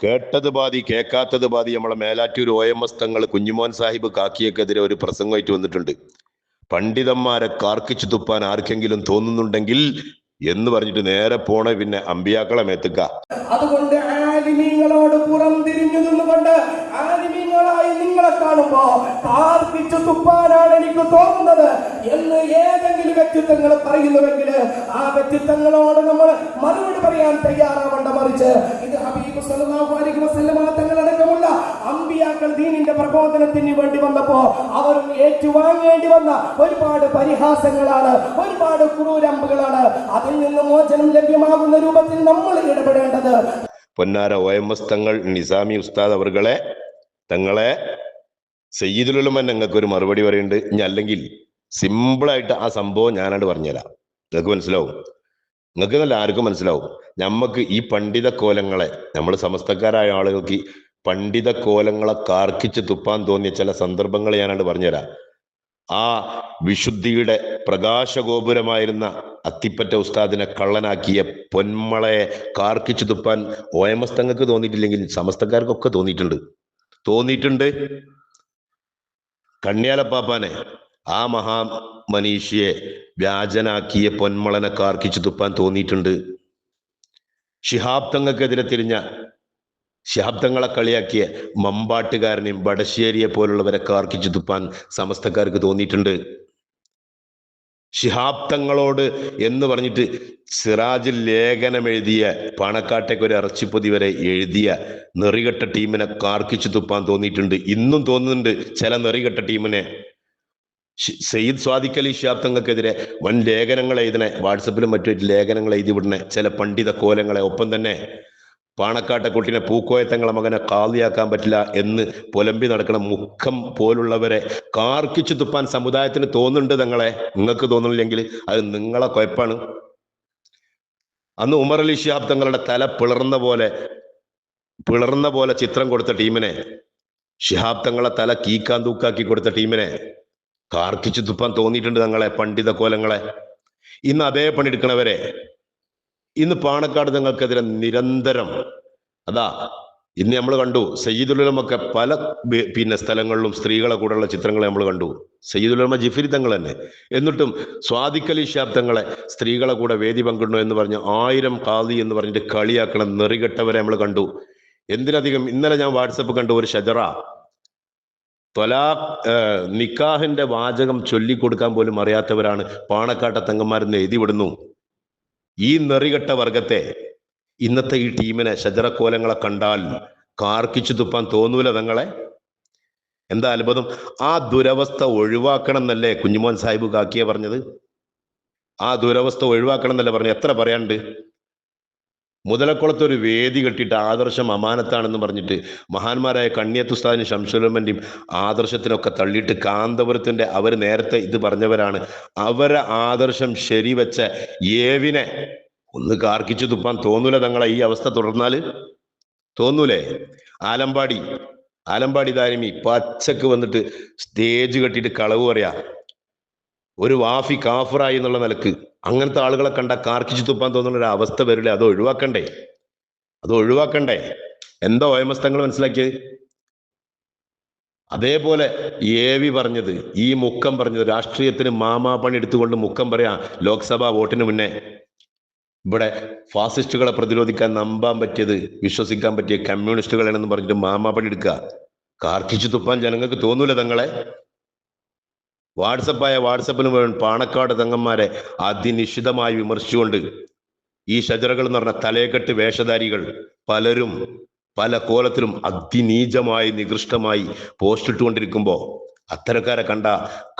കേട്ടത് ബാധി കേൾക്കാത്തത് ബാധി നമ്മളെ Melattur O M S തങ്ങൾ കുഞ്ഞുമോൻ സാഹിബ് കാക്കിയക്കെതിരെ ഒരു പ്രസംഗമായിട്ട് വന്നിട്ടുണ്ട്. പണ്ഡിതന്മാരെ കാർക്കിച്ചു തുപ്പാൻ ആർക്കെങ്കിലും തോന്നുന്നുണ്ടെങ്കിൽ എന്ന് പറഞ്ഞിട്ട് നേരെ പോണ പിന്നെ അമ്പിയാക്കളെ മേത്തുക്ക. അതുകൊണ്ട് ആലിമീങ്ങളോട് പുറം തിരിഞ്ഞു നിന്നുകൊണ്ട് ആലിമീങ്ങളായി നിങ്ങളെ കാണുമ്പോ കാർക്കിച്ചു തുപ്പാനാണ് എനിക്ക് തോന്നുന്നത് എന്ന് ഏതെങ്കിലും വ്യക്തിത്വങ്ങൾ പറയുന്നുവെങ്കിൽ ആ വ്യക്തിത്വങ്ങളോട് നമ്മൾ മറുപടി പറയാൻ തയ്യാറാവേണ്ട മറിച്ച് ഇത് ഹബീബ് സല്ലല്ലാഹു അലൈഹി വസല്ലമ തങ്ങളടക്കമുള്ള അമ്പിയാക്കൾ ദീനിന്റെ പ്രബോധനത്തിന് വേണ്ടി വന്നപ്പോ അവർ ഏറ്റുവാങ്ങേണ്ടി വന്ന ഒരുപാട് പരിഹാസങ്ങളാണ് ഒരുപാട് ക്രൂരമ്പുകളാണ്. അതിൽ നിന്ന് മോചനം ലഭ്യമാകുന്ന രൂപത്തിൽ നമ്മൾ ഇടപെടേണ്ടത്. പൊന്നാര ഒ എം എസ് തങ്ങൾ നിസാമി ഉസ്താദ് അവർകളെ തങ്ങളെ സയ്യിദുലുലമൻ നിങ്ങൾക്ക് ഒരു മറുപടി പറയുന്നുണ്ട്. ഇനി അല്ലെങ്കിൽ സിമ്പിളായിട്ട് ആ സംഭവം ഞാനായിട്ട് പറഞ്ഞുതരാം. നിങ്ങൾക്ക് മനസ്സിലാവും. നിങ്ങൾക്ക് നല്ല ആർക്കും മനസ്സിലാവും. നമ്മക്ക് ഈ പണ്ഡിത കോലങ്ങളെ നമ്മൾ സമസ്തക്കാരായ ആളുകൾക്ക് പണ്ഡിത കോലങ്ങളെ കാർക്കിച്ച് തുപ്പാൻ തോന്നിയ ചില സന്ദർഭങ്ങൾ ഞാനാണ് പറഞ്ഞുതരാം. ആ വിശുദ്ധിയുടെ പ്രകാശഗോപുരമായിരുന്ന അത്തിപ്പറ്റ ഉസ്താദിനെ കള്ളനാക്കിയ പൊന്മളയെ കാർക്കിച്ചു തുപ്പാൻ ഒ എം എസ് തങ്ങൾക്ക് തോന്നിയിട്ടില്ലെങ്കിൽ സമസ്തക്കാർക്കൊക്കെ തോന്നിയിട്ടുണ്ട്. തോന്നിയിട്ടുണ്ട്. കണ്യാലപ്പാപ്പാനെ ആ മഹാ മനീഷിയെ വ്യാജനാക്കിയ പൊന്മളനെ കാർക്കിച്ചു തുപ്പാൻ തോന്നിയിട്ടുണ്ട്. ശിഹാബ് തങ്ങൾക്കെതിരെ തിരിഞ്ഞ ശിഹാബ് തങ്ങളെ കളിയാക്കിയ മമ്പാട്ടുകാരനെയും ബടശ്ശേരിയെ പോലുള്ളവരെ കാർക്കിച്ചു തുപ്പാൻ സമസ്തക്കാർക്ക് തോന്നിയിട്ടുണ്ട്. ശിഹാബ് തങ്ങളോട് എന്ന് പറഞ്ഞിട്ട് സിറാജിൽ ലേഖനം എഴുതിയ പാണക്കാട്ടേക്ക് ഒരു ഇറച്ചിപ്പൊതി വരെ എഴുതിയ നെറികെട്ട ടീമിനെ കാർക്കിച്ചു തുപ്പാൻ തോന്നിയിട്ടുണ്ട്. ഇന്നും തോന്നുന്നുണ്ട് ചില നെറികെട്ട ടീമിനെ. സയ്യിദ് സ്വാദിഖ് അലി ഷിഹാബ് തങ്ങൾക്കെതിരെ വൻ ലേഖനങ്ങൾ എഴുതണേ വാട്സപ്പിലും മറ്റു ലേഖനങ്ങൾ എഴുതി വിടണേ ചില പണ്ഡിത കോലങ്ങളെ. ഒപ്പം തന്നെ പാണക്കാട്ടെ കുട്ടിനെ പൂക്കോയത്തങ്ങളെ മകനെ കാളിയാക്കാൻ പറ്റില്ല എന്ന് പുലമ്പി നടക്കണ മുഖം പോലുള്ളവരെ കാർക്കിച്ചു തുപ്പാൻ സമുദായത്തിന് തോന്നുന്നുണ്ട് തങ്ങളെ. നിങ്ങൾക്ക് തോന്നുന്നില്ലെങ്കിൽ അത് നിങ്ങളെ കുഴപ്പാണ് അന്ന് ഉമർ അലി ഷിഹാബ് തങ്ങളുടെ തല പിളർന്ന പോലെ പിളർന്ന പോലെ ചിത്രം കൊടുത്ത ടീമിനെ ഷിഹാബ് തങ്ങളെ തല കീക്കാൻ തൂക്കാക്കി കൊടുത്ത ടീമിനെ കാർക്കിച്ചു തുപ്പാൻ തോന്നിയിട്ടുണ്ട് തങ്ങളെ പണ്ഡിത കോലങ്ങളെ. ഇന്ന് അതേ പണിയെടുക്കണവരെ ഇന്ന് പാണക്കാട് തങ്ങൾക്കെതിരെ നിരന്തരം അതാ ഇന്ന് നമ്മൾ കണ്ടു സയ്യിദുലമൊക്കെ പല പിന്നെ സ്ഥലങ്ങളിലും സ്ത്രീകളെ കൂടെയുള്ള ചിത്രങ്ങൾ നമ്മൾ കണ്ടു. സയ്യിദുലമ ജിഫിരി തങ്ങൾ തന്നെ. എന്നിട്ടും സ്വാദിഖലി ഷാബ് തങ്ങളെ സ്ത്രീകളെ കൂടെ വേദി പങ്കിടണോ എന്ന് പറഞ്ഞ് ആയിരം കാതി എന്ന് പറഞ്ഞിട്ട് കളിയാക്കണം നെറികെട്ടവരെ നമ്മൾ കണ്ടു. എന്തിനധികം ഇന്നലെ ഞാൻ വാട്സപ്പ് കണ്ടു ഒരു ഷജറ. തൊലാഖ് നിക്കാഹിന്റെ വാചകം ചൊല്ലിക്കൊടുക്കാൻ പോലും അറിയാത്തവരാണ് പാണക്കാട്ട തങ്ങന്മാരെന്ന് എഴുതി വിടുന്നു ഈ നെറികെട്ട വർഗത്തെ ഇന്നത്തെ ഈ ടീമിനെ ശജറക്കോലങ്ങളെ കണ്ടാൽ കാർക്കിച്ചു തുപ്പാൻ തോന്നൂല തങ്ങളെ? എന്താ അത്ഭുതം? ആ ദുരവസ്ഥ ഒഴിവാക്കണം എന്നല്ലേ കുഞ്ഞുമോൻ സാഹിബ് കാക്കിയെ പറഞ്ഞത്? ആ ദുരവസ്ഥ ഒഴിവാക്കണം എന്നല്ലേ പറഞ്ഞു എത്ര പറയാണ്ട് മുതലക്കുളത്ത് ഒരു വേദി കെട്ടിയിട്ട് ആദർശം അമാനത്താണെന്ന് പറഞ്ഞിട്ട് മഹാന്മാരായ കണ്ണിയത്തുസ്താദിനും ശംശുലമ്മന്റെയും ആദർശത്തിനൊക്കെ തള്ളിയിട്ട് കാന്തപുരത്തിന്റെ അവർ നേരത്തെ ഇത് പറഞ്ഞവരാണ്. അവരെ ആദർശം ശരിവെച്ച ഏവിനെ ഒന്ന് കാർക്കിച്ചു തുപ്പാൻ തോന്നൂല തങ്ങളെ ഈ അവസ്ഥ തുടർന്നാൽ തോന്നൂലേ? ആലമ്പാടി ആലമ്പാടി ദാരിമി പച്ചക്ക് വന്നിട്ട് സ്റ്റേജ് കെട്ടിയിട്ട് കളവ് പറയാ. ഒരു വാഫി കാഫറായി എന്നുള്ള നിലയ്ക്ക്. അങ്ങനത്തെ ആളുകളെ കണ്ട കാർക്കിച്ചു തുപ്പാൻ തോന്നുന്ന ഒരു അവസ്ഥ വരില്ലേ? അത് ഒഴിവാക്കണ്ടേ? അത് ഒഴിവാക്കണ്ടേ? എന്താ ഓയമസ്തങ്ങൾ മനസ്സിലാക്കിയത്? അതേപോലെ ഏവി പറഞ്ഞത് ഈ മുക്കം പറഞ്ഞത് രാഷ്ട്രീയത്തിന് മാമാ പണി എടുത്തുകൊണ്ട് മുക്കം പറയാ ലോക്സഭാ വോട്ടിന് മുന്നേ. ഇവിടെ ഫാസിസ്റ്റുകളെ പ്രതിരോധിക്കാൻ നമ്പാൻ പറ്റിയത് വിശ്വസിക്കാൻ പറ്റിയ കമ്മ്യൂണിസ്റ്റുകളാണെന്ന് പറഞ്ഞിട്ട് മാമാ പണി എടുക്കുക. കാർക്കിച്ചു തുപ്പാൻ ജനങ്ങൾക്ക് തോന്നൂല തങ്ങളെ. വാട്സപ്പായ വാട്സപ്പിന് മുഴുവൻ പാണക്കാട് തങ്ങന്മാരെ അതിനിശിതമായി വിമർശിച്ചുകൊണ്ട്. ഈ ഷജറകൾ എന്ന് പറഞ്ഞ തലയെക്കെട്ട് വേഷധാരികൾ പലരും പല കോലത്തിലും അതിനീചമായി നികൃഷ്ടമായി പോസ്റ്റ് ഇട്ടുകൊണ്ടിരിക്കുമ്പോൾ അത്തരക്കാരെ കണ്ട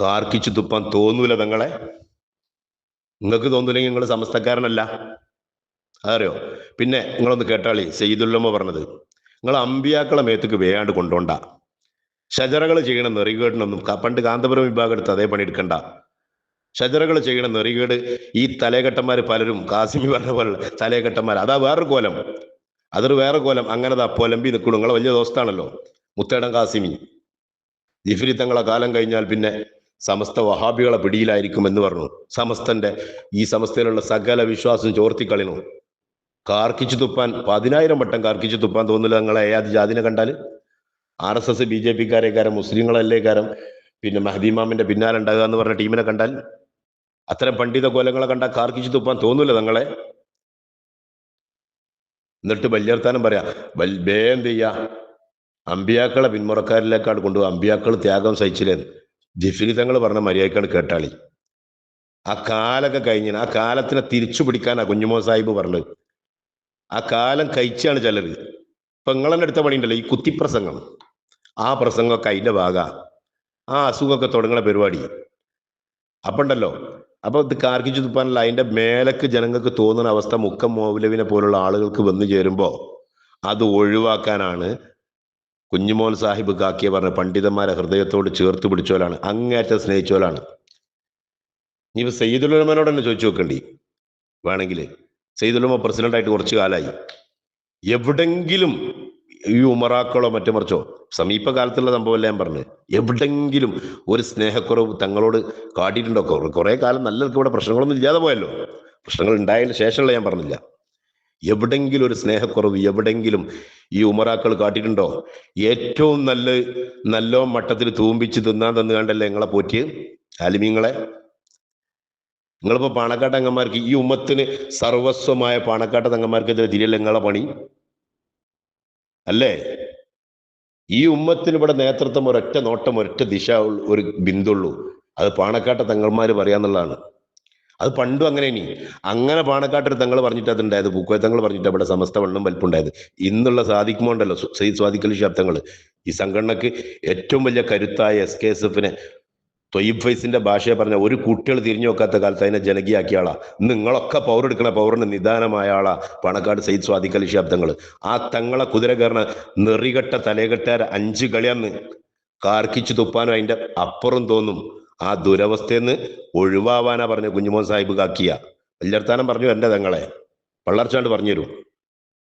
കാർക്കിച്ചു തുപ്പാൻ തോന്നൂല തങ്ങളെ. നിങ്ങൾക്ക് തോന്നൂലെങ്കിൽ നിങ്ങൾ സമസ്തക്കാരനല്ല. അതറിയോ? പിന്നെ നിങ്ങളൊന്ന് കേട്ടാളി സെയ്ദുല്ലമ്മ പറഞ്ഞത് നിങ്ങൾ അമ്പിയാക്കളെ മേത്തേക്ക് വേയാണ്ട് കൊണ്ടോണ്ട. ഷജറകൾ ചെയ്യണം നെറികേടിനൊന്നും പണ്ട് കാന്തപുരം വിഭാഗം എടുത്ത് അതേ പണി എടുക്കണ്ട. ഷജറകൾ ചെയ്യണം നെറികേട് ഈ തലേകെട്ടന്മാർ പലരും കാസിമി പറഞ്ഞ പോലെ തലേകെട്ടന്മാർ അതാ വേറൊരു കോലം. അതൊരു വേറെ കോലം. അങ്ങനെതാ പൊലമ്പി നിൽക്കണം നിങ്ങളെ വലിയ ദോസ്താണല്ലോ. മുത്തേടം കാസിമി. ജിഫിരി തങ്ങളെ കാലം കഴിഞ്ഞാൽ പിന്നെ സമസ്ത വഹാബികളെ പിടിയിലായിരിക്കും എന്ന് പറഞ്ഞു. സമസ്തന്റെ ഈ സമസ്തയിലുള്ള സകല വിശ്വാസം ചോർത്തിക്കളിനു കാർക്കിച്ചു തുപ്പാൻ പതിനായിരം വട്ടം കാർക്കിച്ചു തുപ്പാൻ തോന്നില്ല നിങ്ങളെ ഏത് ജാതിനെ കണ്ടാൽ R S S B J പിക്കാരെ കാരം മുസ്ലിങ്ങളല്ലേ കാരം പിന്നെ മഹദീമാമിന്റെ പിന്നാലെ ഉണ്ടാകുക എന്ന് പറഞ്ഞ ടീമിനെ കണ്ടാൽ അത്തരം പണ്ഡിത കോലങ്ങളെ കണ്ടാൽ കാർക്കിച്ചു തുപ്പാൻ തോന്നൂല തങ്ങളെ. എന്നിട്ട് വലിയർത്താനം പറയാ വേഗം ചെയ്യാ? അമ്പിയാക്കളെ പിന്മുറക്കാരിലേക്കാണ് കൊണ്ടുപോകുക. അമ്പിയാക്കൾ ത്യാഗം സഹിച്ചില്ലേ? ജിഫിലി തങ്ങൾ പറഞ്ഞ മര്യാദക്കാണ് കേട്ടാളി. ആ കാലൊക്കെ കഴിഞ്ഞ ആ കാലത്തിനെ തിരിച്ചു പിടിക്കാനാ കുഞ്ഞുമോ സാഹിബ് പറഞ്ഞത്. ആ കാലം കഴിച്ചാണ് ചിലർ ഇപ്പൊ നിങ്ങളെന്നെ അടുത്ത പണിയുണ്ടല്ലോ ഈ കുത്തിപ്രസംഗം. ആ പ്രസംഗമൊക്കെ അതിന്റെ ഭാഗ. ആ അസുഖമൊക്കെ തുടങ്ങുന്ന പരിപാടി. അപ്പൊ ഉണ്ടല്ലോ അപ്പൊ ഇത് കാർക്കിച്ചു തുപ്പാനല്ല അതിന്റെ മേലക്ക് ജനങ്ങൾക്ക് തോന്നുന്ന അവസ്ഥ മുക്കം മൗലവിനെ പോലുള്ള ആളുകൾക്ക് വന്നു ചേരുമ്പോൾ അത് ഒഴിവാക്കാനാണ് കുഞ്ഞുമോൻ സാഹിബ് കാക്കിയ പറഞ്ഞ പണ്ഡിതന്മാരെ ഹൃദയത്തോട് ചേർത്ത് പിടിച്ചോലാണ്. അങ്ങേറ്റം സ്നേഹിച്ചോലാണ്. ഇനി ഇപ്പൊ സയ്യിദുലമനോട് തന്നെ ചോദിച്ചു നോക്കണ്ടി. വേണമെങ്കിൽ പ്രസിഡന്റ് ആയിട്ട് കുറച്ചു കാലമായി എവിടെങ്കിലും ഈ ഉമറാക്കളോ മറ്റു മറിച്ചോ. സമീപകാലത്തുള്ള സംഭവമല്ല ഞാൻ പറഞ്ഞു. എവിടെങ്കിലും ഒരു സ്നേഹക്കുറവ് തങ്ങളോട് കാട്ടിയിട്ടുണ്ടോ കുറെ- കാലം നല്ല ഇവിടെ പ്രശ്നങ്ങളൊന്നും ഇല്ലാതെ പോയല്ലോ. പ്രശ്നങ്ങൾ ഉണ്ടായതിന് ശേഷമുള്ള ഞാൻ പറഞ്ഞില്ല. എവിടെങ്കിലും ഒരു സ്നേഹക്കുറവ് എവിടെങ്കിലും ഈ ഉമറാക്കൾ കാട്ടിയിട്ടുണ്ടോ? ഏറ്റവും നല്ല നല്ലോ മട്ടത്തിൽ തൂമ്പിച്ച് തിന്നാൻ തന്നു കണ്ടല്ലേ നിങ്ങളെ പോറ്റി ആലിമീങ്ങളെ. നിങ്ങളിപ്പോ പാണക്കാട്ട് അംഗന്മാർക്ക് ഈ ഉമ്മത്തിന് സർവസ്വമായ പാണക്കാട്ട് തങ്ങന്മാർക്കെതിരെ തിരിയല്ല നിങ്ങളെ പണി? അല്ലേ? ഈ ഉമ്മത്തിന് ഇവിടെ നേതൃത്വം ഒരൊറ്റ നോട്ടം ഒരൊറ്റ ദിശ ഒരു ബിന്ദുള്ളൂ. അത് പാണക്കാട്ടെ തങ്ങൾമാർ പറയാന്നുള്ളതാണ്. അത് പണ്ടും അങ്ങനെ ഇനി. അങ്ങനെ പാണക്കാട്ടൊരു തങ്ങൾ പറഞ്ഞിട്ട് അതുണ്ടായത് പൂക്കോയ തങ്ങൾ പറഞ്ഞിട്ട് അവിടെ സമസ്ത വെള്ളം വലിപ്പുണ്ടായത്. ഇന്നുള്ള സാധിക്കുമോണ്ടല്ലോ സയ്യിദ് സ്വാദിക്കൽ ശബ്ദങ്ങൾ ഈ സംഘടനക്ക് ഏറ്റവും വലിയ കരുത്തായ എസ് കെ എസ് എഫിനെ തൊയ്യബ് ഫൈസിന്റെ ഭാഷയെ പറഞ്ഞ ഒരു കുട്ടികൾ തിരിഞ്ഞു നോക്കാത്ത കാലത്ത് അതിനെ ജനകീയാക്കിയ ആളാ. നിങ്ങളൊക്കെ പൗരെടുക്കണ പൗറിന് നിദാനമായ ആളാ. പണക്കാട് സയ്യിദ് സ്വാദിഖലി ശബ്ദങ്ങൾ ആ തങ്ങളെ കുതിര കയറണ നെറികെട്ട തലകെട്ടാര അഞ്ച് കളിയാന്ന് കാർക്കിച്ചു തുപ്പാനും അതിന്റെ അപ്പുറം തോന്നും. ആ ദുരവസ്ഥയെന്ന് ഒഴിവാവാനാ പറഞ്ഞ കുഞ്ഞുമോൻ സാഹിബ് കാക്കിയ. വല്യർത്താനം പറഞ്ഞു എന്റെ തങ്ങളെ. പള്ളർച്ചാണ്ട് പറഞ്ഞു തരും